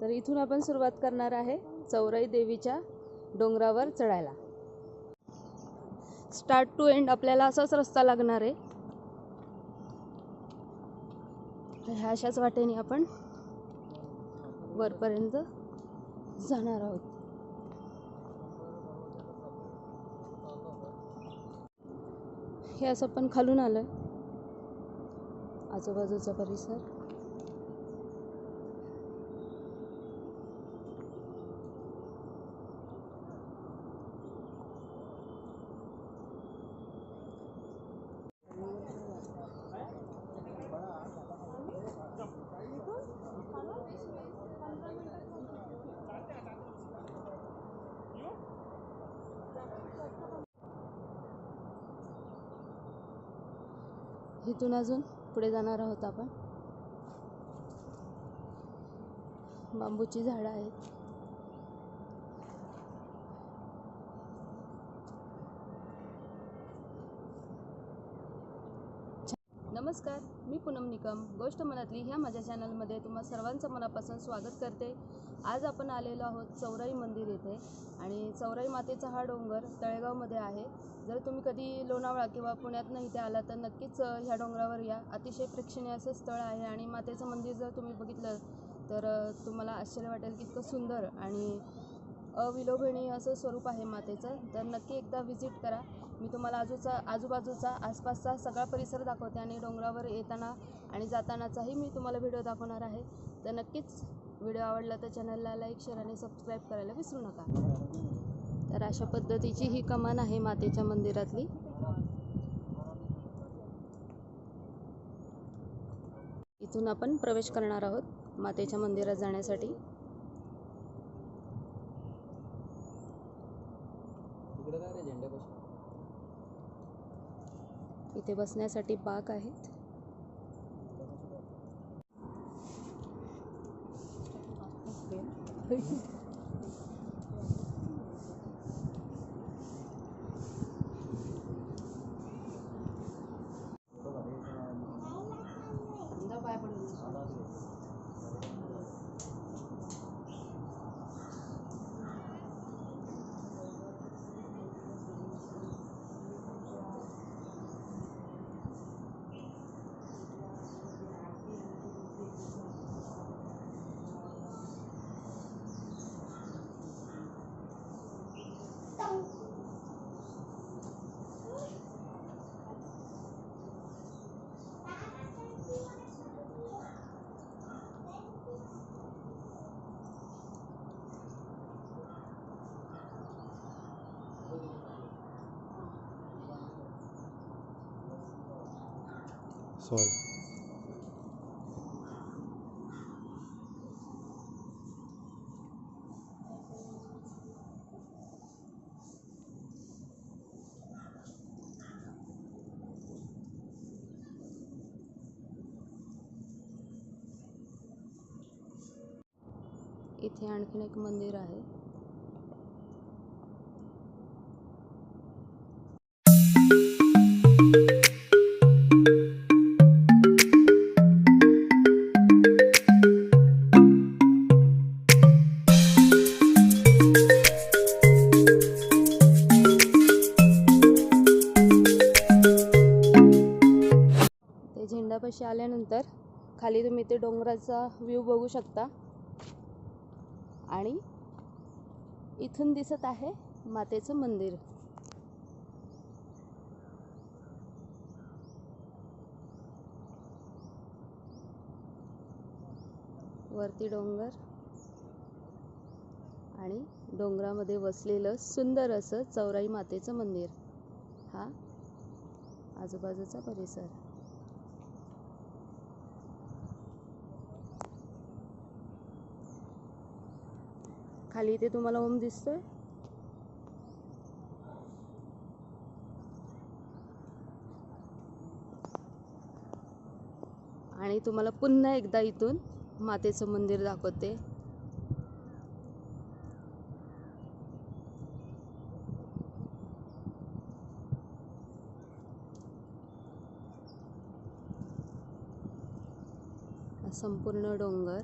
तर इथून आपण सुरुवात करणार आहे चौराई देवीच्या डोंगरावर चढायला. स्टार्ट टू एंड आपल्याला असाच रस्ता लागणार आहे. तर ह्या अशाच वाटेने आपण वरपर्यंत जाणार आहोत. हे असं पण खालून आलं आजूबाजूचा परिसर. इथून अजून पुढे जाणार आहोत आपण. बांबूची झाडं आहेत. नमस्कार मी पूनम निकम गोष्ट मनातली ह्या माझ्या चॅनलमध्ये तुम्हा सर्वांचं मनापासून स्वागत करते. आज आपण आलेलो आहोत चौराई मंदिर येथे आणि चौराई मातेचा हा डोंगर तळेगावमध्ये आहे. जर तुम्ही कधी लोणावळा किंवा पुण्यातनं इथे आला तर नक्कीच ह्या डोंगरावर या. अतिशय प्रेक्षणीय असं स्थळ आहे आणि मातेचं मंदिर जर तुम्ही बघितलं तर तुम्हाला आश्चर्य वाटेल की इतकं सुंदर आणि अविलोभनीय असं स्वरूप आहे मातेचं. तर नक्की एकदा व्हिजिट करा. मी तुम्हाला आजूचा आजूबाजूचा आसपासचा सगळा परिसर दाखवते आणि डोंगरावर येताना आणि जातानाचाही मी तुम्हाला व्हिडिओ दाखवणार आहे. तर नक्कीच व्हिडिओ आवडला तर चॅनलला लाईक शेअर आणि सबस्क्राईब करायला विसरू नका. तर अशा पद्धतीची ही कमान आहे मातेच्या मंदिरातली. इथून आपण प्रवेश करणार आहोत मातेच्या मंदिरात जाण्यासाठी. झेंड्यापासून इथे बसण्यासाठी बाक आहेत. सॉरी इथे आणखीन एक मंदिर आहे. झेंडापाशी आल्यानंतर खाली तुम्ही ते डोंगराचा व्ह्यू बघू शकता. आणि इथून दिसत आहे मातेचं मंदिर. वरती डोंगर आणि डोंगरामध्ये वसलेलं सुंदर असं चौराई मातेचं मंदिर. हा आजूबाजूचा परिसर. खाली इथे तुम्हाला ओम दिसतोय. आणि तुम्हाला पुन्हा एकदा इथून मातेचं मंदिर दाखवते. संपूर्ण डोंगर.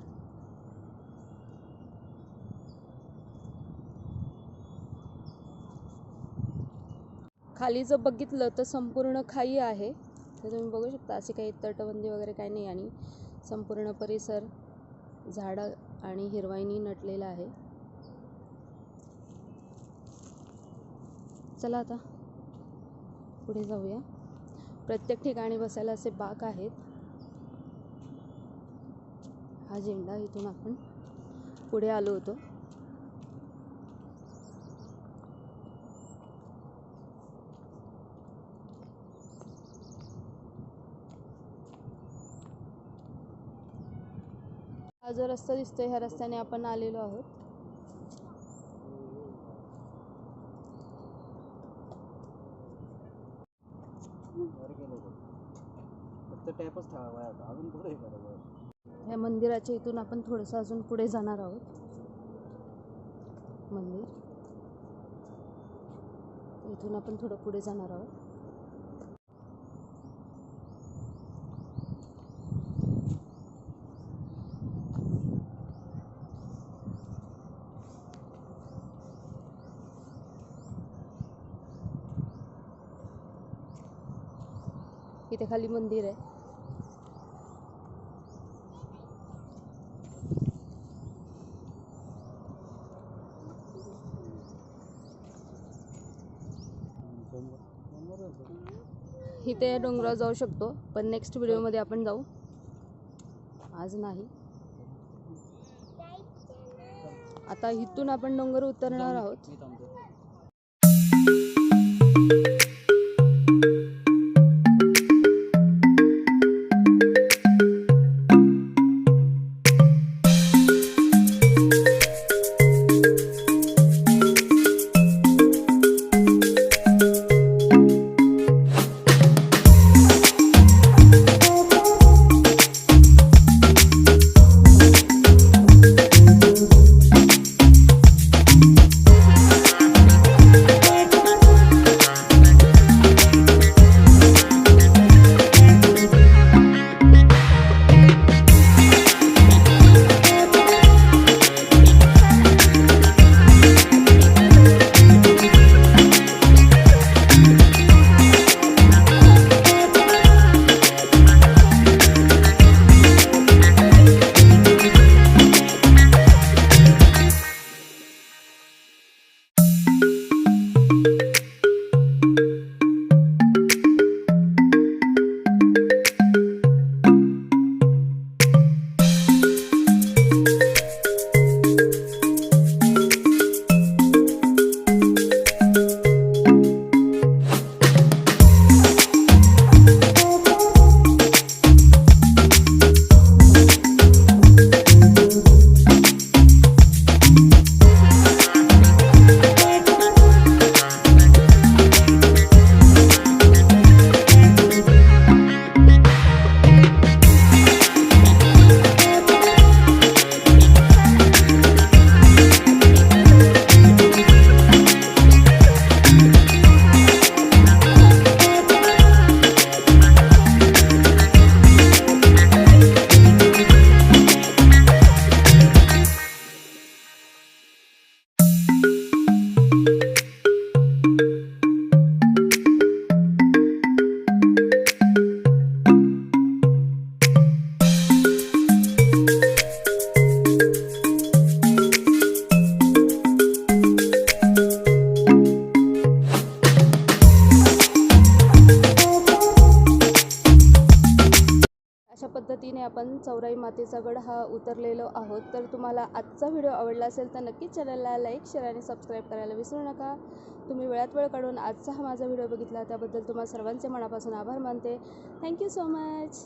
खाली जर बघितलं तर संपूर्ण खाई आहे. तर तुम्ही बघू शकता अशी काही तटबंदी वगैरे काही नाही आणि संपूर्ण परिसर झाडं आणि हिरवाईनी नटलेला आहे. चला आता पुढे जाऊया. प्रत्येक ठिकाणी बसायला असे बाक आहेत. हा झेंडा इथून आपण पुढे आलो होतो हा जो रस्ता दिसतोय ह्या रस्त्याने आपण आलेलो आहोत. वर गेले ते. फक्त टॅपच ठेवावा आहे आता. अजून पुढे करावं या मंदिराच्या इथून आपण थोडंसं अजून पुढे जाणार आहोत. मंदिर. इथून आपण थोडं पुढे जाणार आहोत. इथे खाली मंदिर आहे. इथे डोंगरावर जाऊ शकतो पण नेक्स्ट व्हिडिओमध्ये आपण जाऊ. आज नाही. आता इथून आपण डोंगर उतरणार आहोत. पद्धतीने आपण चौराई मातेचा गड हा उतरलेलो आहोत. तर तुम्हाला आजचा व्हिडिओ आवडला असेल तर नक्कीच चॅनलला लाईक शेअर आणि सबस्क्राईब करायला विसरू नका. तुम्ही वेळात वेळ काढून आजचा हा माझा व्हिडिओ बघितला त्याबद्दल तुम्हाला सर्वांचे मनापासून आभार मानते. Thank you so much.